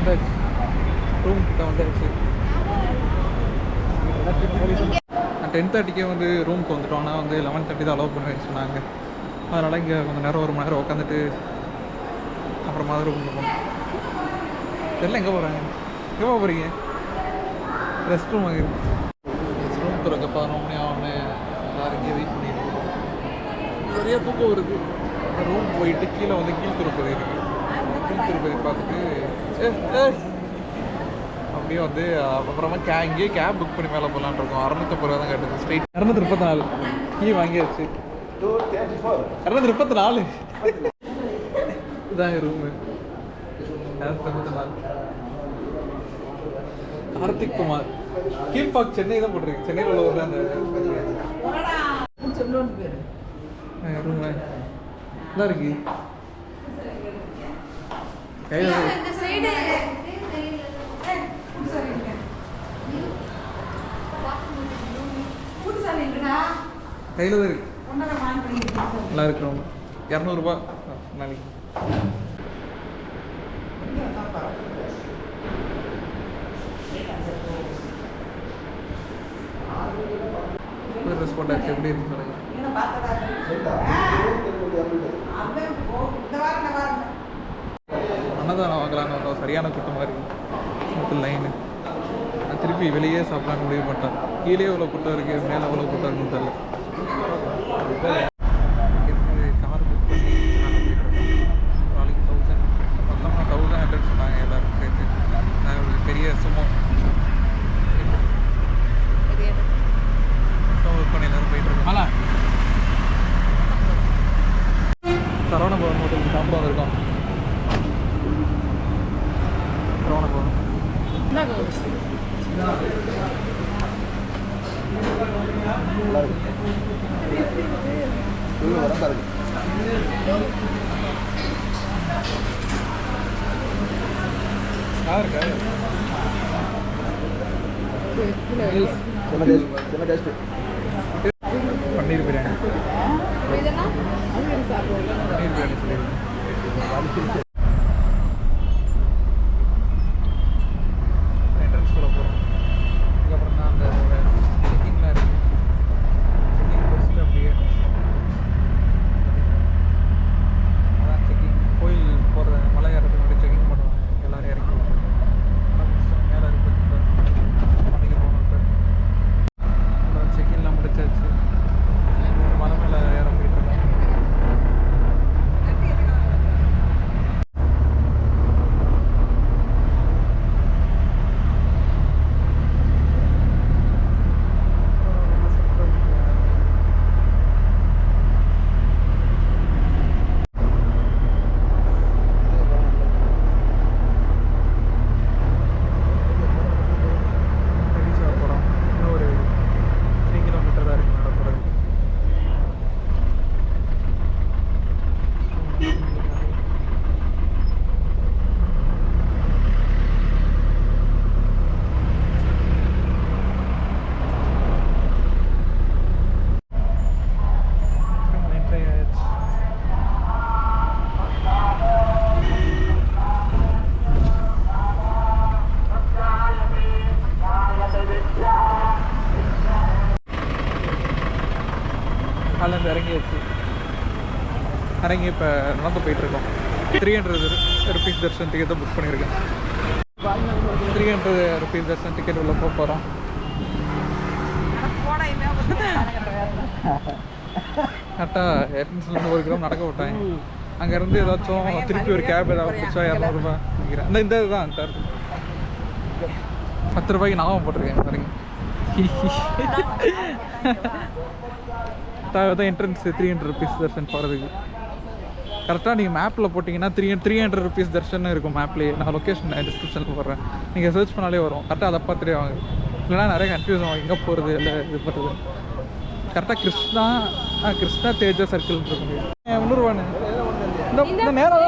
வந்தாச்சு ரூம் கிட்ட வந்தாச்சு டென் தேர்ட்டிக்கே வந்து ரூமுக்கு வந்துட்டோம். ஆனால் வந்து லெவன் தேர்ட்டி தான் அலோவ் பண்ணுறேன்னு சொன்னாங்க. அதனால் இங்கே கொஞ்சம் நேரம் ஒரு மணி நேரம் உட்காந்துட்டு அப்புறமா தான் ரூமுக்கு போகணும் தெரியல எங்கே போகிறாங்க எங்கே போக போகிறீங்க ரெஸ்ட் ரூம் வாங்கி. ரெஸ்ட் ரூம் திறக்க பதினொரு மணி ஆகுமே எல்லாரும் இங்கே வெயிட் பண்ணிட்டு இருக்கோம். சரியாக தூக்கம் வருது? ரூம் போயிட்டு கீழே வந்து கீழ் திருப்பதி இருக்கு கீழ் திருப்பதி பார்த்துட்டு. அப்படியே வந்து அப்புறமா கே இங்கேயே கேப் புக் பண்ணி மேலே போகலான்னு இருக்கோம். அறுநூத்தம்பது ரூபா தான் கட்டுது. ஸ்ட்ரெயிட் இரநூத்தி முப்பத்தி நாலு கீ வாங்கியாச்சு. இரநூத்தி முப்பத்தி நாலு இதாங்க ரூமு இரநூத்தி முப்பத்தி நாலு கார்த்திக் குமார். கீழ்பாக் சென்னை தான் போட்டிருக்கு. சென்னையில் உள்ள ஊரில் அந்த ரூம் நல்லா இருக்கு. கையில் கையில் தான் இருக்கு. நல்லா இருக்கு. ரொம்ப இரநூறுபா. நாளைக்கு ட்ரெஸ் போட்டாச்சு. எப்படி இருக்கு சொல்லுங்க அன்னதானம் வாங்கலாம்னு வந்தோம். சரியான கூட்டமாக இருக்கு மொத்தம் லைனு திருப்பி வெளியே சாப்பிடலான்னு முடிவு பண்ணிட்டேன். கீழே எவ்வளோ கூட்டம் இருக்குது மேலே எவ்வளோ கூட்டம் இருக்குன்னு தெரியல. சரவண பவன் ஹோட்டலுக்கு சாப்பிட வந்திருக்கோம் யார் இருக்கா பன்னீர் பிரியாணி பன்னீர் பிரியாணி என்ட்ரன்ஸ் குள்ள போகிறோம் அதுக்கப்புறம் தான் அந்த செக்கிங்லாம் இருக்கு செக்கிங் முடிச்சுட்டு அப்படியே அதான் செக்கிங் கோயில் போகிற மலை ஏறதுக்கு முன்னாடி செக்கிங் பண்ணுவாங்க எல்லாரும் இறக்கி மேலே இருக்கு மலைக்கு போகணும் இப்போ செக்கிங்லாம் முடிச்சாச்சு ஒரு மலை மேலே ஏற போயிட்டு இருக்கோம் ரீச் ஆக போகிறோம் இன்னும் ஒரு த்ரீ கிலோமீட்டர் தான் இருக்கு நட போகிறது என்ட்ரி ஆயிடுச்சு காலேருந்து இறங்கியாச்சு. இறங்கி இப்போ நடந்து போயிட்டுருக்கோம். Three hundred rupees darshan ticket தான் புக் பண்ணியிருக்கேன். Three hundred rupees darshan ticket உள்ள போக போகிறோம் கரெக்டாக எட்ரன்ஸ்லேருந்து ஒரு கிலோ நடக்க விட்டேன். அங்கேருந்து ஏதாச்சும் திருப்பி ஒரு கேப் ஏதாவது பிடிச்சா இரநூறுபா நினைக்கிறேன் அந்த இந்த இதுதான் சார் பத்து ரூபாய்க்கு நாம போட்டிருக்கேன். பாருங்க தான் entrance three hundred rupees darshan போகிறதுக்கு கரெக்டாக நீங்கள் மேப்பில் போட்டிங்கன்னா three three hundred rupees darshan இருக்கும் மேப்லேயே நான் லொக்கேஷன் டிஸ்கிரிப்ஷனில் போடுறேன். நீங்கள் சர்ச் பண்ணாலே வரும். கரெக்டாக அதை பார்த்துட்டே வாங்க. இல்லைனா நிறைய கன்ஃபியூஸ் ஆகும். எங்கே போகிறது இல்லை இது பண்ணுறது கரெக்டாக கிருஷ்ணா ஆ கிருஷ்ணா தேஜா சர்க்கிள் இருக்கும். முந்நூறுவானு இந்த நேரம்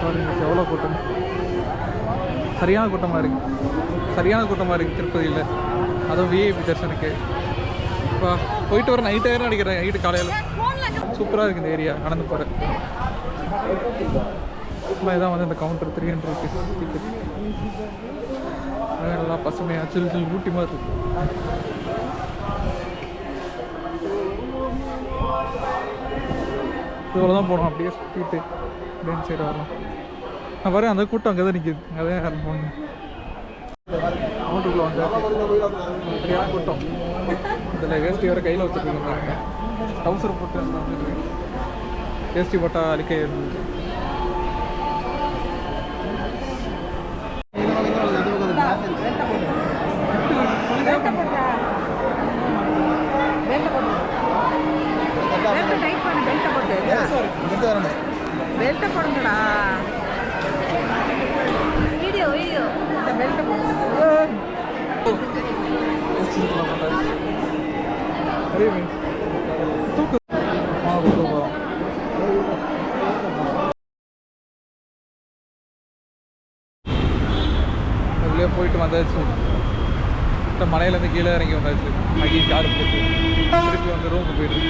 சாரி எவ்வளோ கூட்டம்? சரியான கூட்டமாக இருக்கு. சரியான கூட்டமாக இருக்குது திருப்பதியில். அதுவும் விஐபி தர்ஷனுக்கு. இப்போ போயிட்டு வர நைட் ஆயிரம் நினைக்கிறேன் நைட்டு காலையில். சூப்பராக இருக்குது இந்த ஏரியா நடந்து போகிற இதான் வந்து இந்த counter three hundred rupees ticket நல்லா பசுமையாக சில் சில் ஊட்டி மாதிரி. இருக்கு இவ்வளோ தான் போனோம் அப்படியே சுற்றிட்டு அப்படியே சைடு வரலாம். நான் பாரு அந்த கூட்டம் அங்கே தான் நிற்கிது அங்கே தான் யாரும் போகணும் கவுண்டருக்குள்ள வந்து சரியான கூட்டம் இதில் வேஷ்டி வர கையில் வச்சுருக்கோங்க பாருங்க டவுசர் போட்டு வந்துட்டு போட்டால் அழிக்க இருந்தது பெல்ட்டை போடுங்கடா. வீடியோ வீடியோ இந்த பெல்ட்டை போட்டு அறிவு தூக்கு ஆ தூக்கு போகிறோம் அதுலேயே போயிட்டு வந்தாச்சு. இந்த மலையிலேருந்து கீழே இறங்கி வந்தாச்சு. அங்கேயும் கார் போட்டு திருப்பி வந்து ரூமுக்கு போயிட்டு